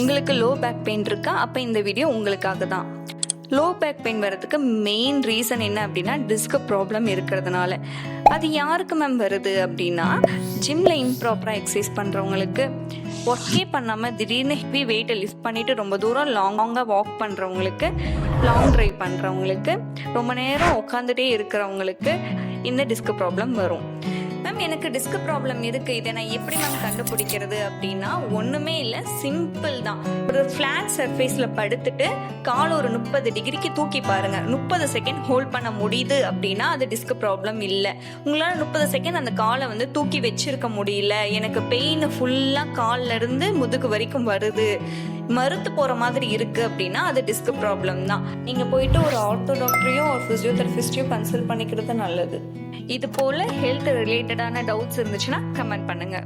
உங்களுக்கு low back pain இருக்கா? அப்போ இந்த வீடியோ உங்களுக்காக தான். லோ பேக் பெயின் வர்றதுக்கு மெயின் ரீசன் என்ன அப்படின்னா டிஸ்க் ப்ராப்ளம் இருக்கிறதுனால. அது யாருக்கு மேம் வருது அப்படின்னா ஜிம்ல இம்ப்ராப்பராக எக்ஸசைஸ் பண்ணுறவங்களுக்கு ஒர்க்கே பண்ணாமல் திடீர்னு ஹெவி வெயிட்டை லிஃப்ட் பண்ணிட்டு ரொம்ப தூரம் லாங்காக வாக் பண்ணுறவங்களுக்கு லாங் ட்ரைவ் பண்ணுறவங்களுக்கு ரொம்ப நேரம் உட்காந்துட்டே இருக்கிறவங்களுக்கு இந்த டிஸ்க் ப்ராப்ளம் வரும். மேம் எனக்கு டிஸ்க் ப்ராப்ளம் இருக்கு. இதை நான் எப்படி மேம் கண்டுபிடிக்கிறது அப்படின்னா ஒண்ணுமே இல்லை சிம்பிள் தான். ஒரு ஃபிளாட் சர்ஃபேஸ்ல படுத்துட்டு கால் ஒரு முப்பது டிகிரிக்கு தூக்கி பாருங்க. முப்பது செகண்ட் ஹோல்ட் பண்ண முடியுது அப்படின்னா அது டிஸ்க் ப்ராப்ளம் இல்லை. உங்களால முப்பது செகண்ட் அந்த காலை வந்து தூக்கி வச்சிருக்க முடியல. எனக்கு பெயின் ஃபுல்லா கால்ல இருந்து முதுகு வரைக்கும் வருது. மறுத்து போற மாதிரி இருக்கு அப்படின்னா அது டிஸ்க் ப்ராப்ளம் தான். நீங்க போயிட்டு ஒரு ஆர்த்தோ டாக்டரையோ ஒரு பிசியோதெரபிஸ்டையோ கன்சல்ட் பண்ணிக்கிறது நல்லது. இது போல ஹெல்த் ரிலேட்டடான டவுட்ஸ் இருந்துச்சுன்னா கமெண்ட் பண்ணுங்க.